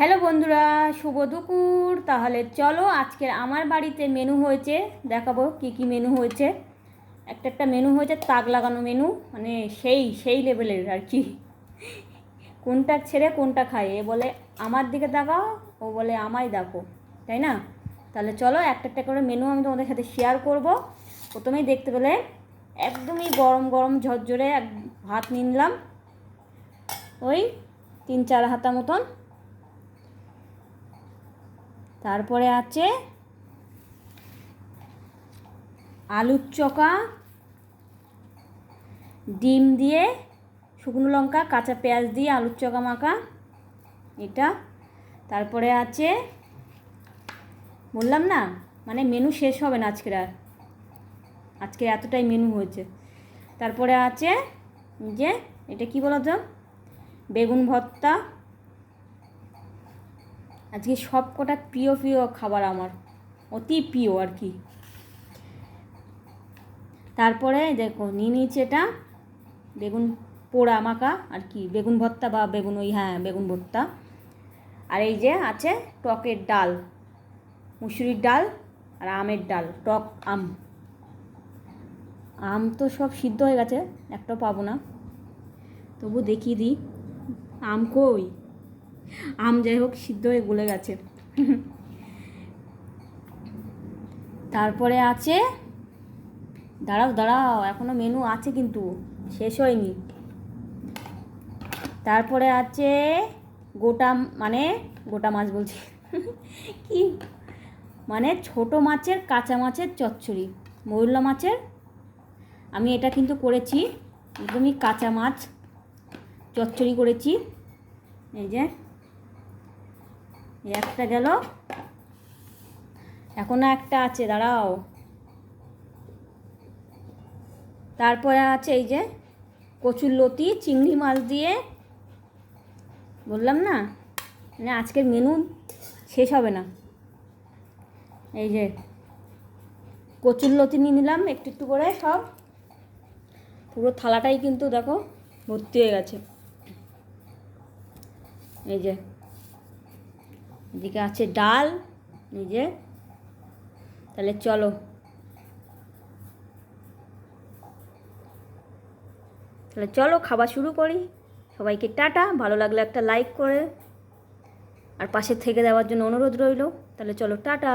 Hello বন্ধুরা, শুভ দুপুর। তাহলে চলো আজকের আমার বাড়িতে মেনু হয়েছে, দেখাবো কি কি মেনু হয়েছে। একটা একটা মেনু হয়েছে, তাক লাগানো মেনু মানে সেই সেই লেভেলের আর কি। কোনটা ছেড়ে কোনটা খায়, এ বলে আমার দিকে তাকাও, ও বলে আমায় দেখো, তাই না? তাহলে চলো একটা একটা করে মেনু আমি তোমাদের সাথে শেয়ার করব। প্রথমেই দেখতে পেলে একদমই গরম গরম, ঝরঝরে এক ভাত নিলাম ওই তিন, চার হাতা মতন। তারপরে আছে আলুর চকা, ডিম দিয়ে শুকনো লঙ্কা, কাঁচা পেঁয়াজ দিয়ে আলুর চকা মাখা, এটা। তারপরে আছে, বললাম না মানে মেনু শেষ হবে না আজকের আর। আজকে এতটাই মেনু হয়েছে। তারপরে আছে যে, এটা কি বলতো? বেগুন ভর্তা। আজকে সব কটা প্রিয় প্রিয় খাবার আমার। অতি প্রিয় আর কি। তারপরে দেখো, নিয়ে নিয়েছি এটা বেগুন পোড়া মাখা আর কি, বেগুন ভর্তা বা বেগুন ওই হ্যাঁ বেগুন ভর্তা। আর এই যে আছে টকের ডাল, মুসুরির ডাল আর আমের ডাল, টক আম। আম তো সব সিদ্ধ হয়ে গেছে একটাও পাবো না। তবু দেখিয়ে দিই, আম কই? আম যাই হোক, সিদ্ধ হয়ে গলে গেছে। তারপরে আছে, দাঁড়াও দাঁড়াও এখনও মেনু আছে কিন্তু, শেষ হয়নি। তারপরে আছে গোটা মানে গোটা মাছ বলছি। কি? মানে ছোট মাছের কাঁচা মাছের চচ্চড়ি মৌরলা মাছের। আমি এটা কিন্তু করেছি, একদমই কাঁচা মাছ চচ্চড়ি করেছি। এই যে একটা গেল। এখনও একটা আছে, দাঁড়াও। তারপরে আছে এই যে কচুর লতি, চিংড়ি মাছ দিয়ে। বললাম না? মানে আজকের মেনু শেষ হবে না। এই যে কচুর লতি নিয়ে নিলাম, একটু একটু করে সব। পুরো থালাটাই কিন্তু দেখো ভর্তি হয়ে গেছে। এই যে এদিকে আছে ডাল নিজে তাহলে চলো। তাহলে চলো, খাওয়া শুরু করি। সবাইকে টাটা, ভালো লাগলে একটা লাইক করে। আর পাশে থেকে দেওয়ার জন্য অনুরোধ রইল। তাহলে চলো, টাটা।